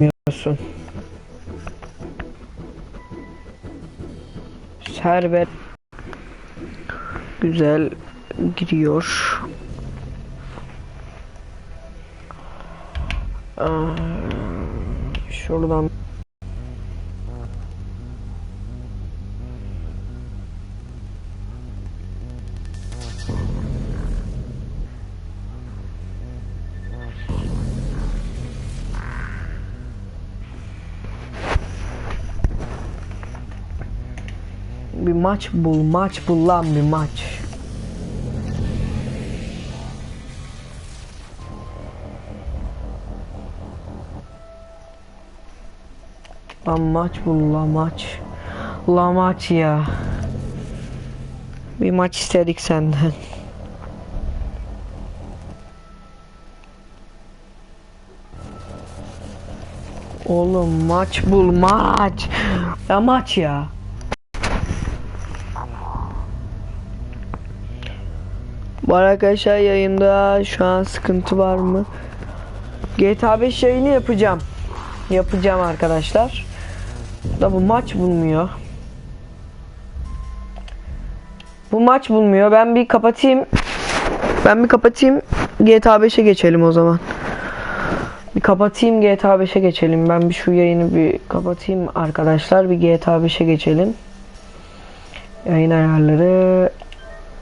Biliyorsun. Server güzel giriyor. Aa, şuradan bir maç bul, maç bul lan bir maç. Lan maç bul la maç. La maç ya. Bir maç istedik senden. Oğlum maç bul maç. Ya maç ya. Bu arkadaşlar yayında şu an sıkıntı var mı? GTA 5 yayını yapacağım. Yapacağım arkadaşlar. Da bu maç bulmuyor. Bu maç bulmuyor. Ben bir kapatayım. Ben bir kapatayım. GTA 5'e geçelim o zaman. Bir kapatayım GTA 5'e geçelim. Ben bir şu yayını bir kapatayım arkadaşlar. Bir GTA 5'e geçelim. Yayın ayarları